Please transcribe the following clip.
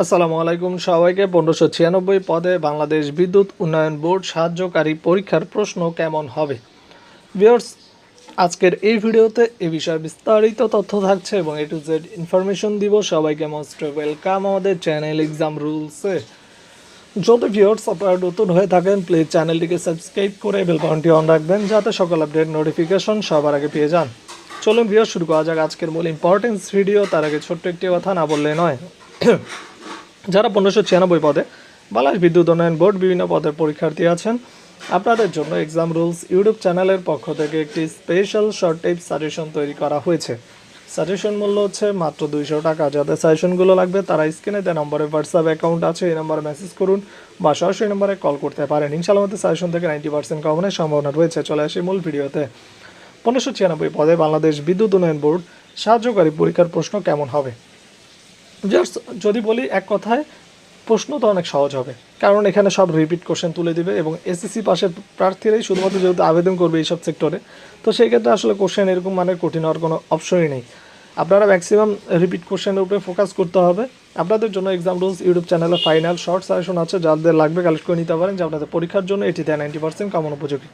আসসালামু আলাইকুম সবাইকে। পনেরোশো ছিয়ানব্বই পদে বাংলাদেশ বিদ্যুৎ উন্নয়ন বোর্ড সাহায্যকারী পরীক্ষার প্রশ্ন কেমন হবে? ভিউয়ার্স, আজকের এই ভিডিওতে এ বিষয়ে বিস্তারিত তথ্য থাকছে এবং এ টু জেড ইনফরমেশন দিব। সবাইকে মোস্ট ওয়েলকাম আমাদের চ্যানেল এক্সাম রুলসে যত ভিউয়ার্স আপনারা নতুন হয়ে থাকেন প্লিজ চ্যানেলটিকে সাবস্ক্রাইব করে বেল বাটনটি অন রাখবেন যাতে সকল আপডেট নোটিফিকেশন সবার আগে পেয়ে যান। চলুন ভিউয়ার শুরু করা যাক আজকের মূল ইম্পর্টেন্স ভিডিও তার আগে ছোট্ট একটি কথা না বললে নয়। যারা পনেরোশো ছিয়ানব্বই পদে বাংলাদেশ বিদ্যুৎ উন্নয়ন বোর্ড বিভিন্ন পদের পরীক্ষার্থী আছেন, আপনাদের জন্য এক্সাম রুলস ইউটিউব চ্যানেলের পক্ষ থেকে একটি স্পেশাল শর্ট টাইপ সাজেশন তৈরি করা হয়েছে। সাজেশন মূল্য হচ্ছে মাত্র দুইশো টাকা। যাদের সাজেশনগুলো লাগবে, তারা স্ক্রিনে দেওয়া নম্বরে হোয়াটসঅ্যাপ অ্যাকাউন্ট আছে, এই নম্বরে মেসেজ করুন বা সরাসরি নম্বরে কল করতে পারেন। ইনশাআল্লাহ মধ্যে সাজেশন থেকে নাইনটি পার্সেন্ট কমনের সম্ভাবনা রয়েছে। চলে আসি মূল ভিডিওতে। পনেরোশো ছিয়ানব্বই পদে বাংলাদেশ বিদ্যুৎ উন্নয়ন বোর্ড সাহায্যকারী পরীক্ষার প্রশ্ন কেমন হবে? জাস্ট যদি বলি এক কথায়, প্রশ্ন তো অনেক সহজ হবে। কারণ এখানে সব রিপিট কোশ্চেন তুলে দিবে এবং এসএসসি পাশের প্রার্থীরাই শুধুমাত্র যেহেতু আবেদন করবে এইসব সেক্টরে তো সেই ক্ষেত্রে আসলে কোশ্চেন এরকম মানে কঠিন হওয়ার কোনো অপশনই নেই। আপনারা ম্যাক্সিমাম রিপিট কোশ্চেনের উপরে ফোকাস করতে হবে। আপনাদের জন্য এক্সাম রুলস ইউটিউব চ্যানেলে ফাইনাল শর্ট সাজেশন আছে, যাদের লাগবে কালেক্ট করে নিতে পারেন, যে আপনাদের পরীক্ষার জন্য এটি দেয় নাইনটি পার্সেন্ট কমন উপযোগী।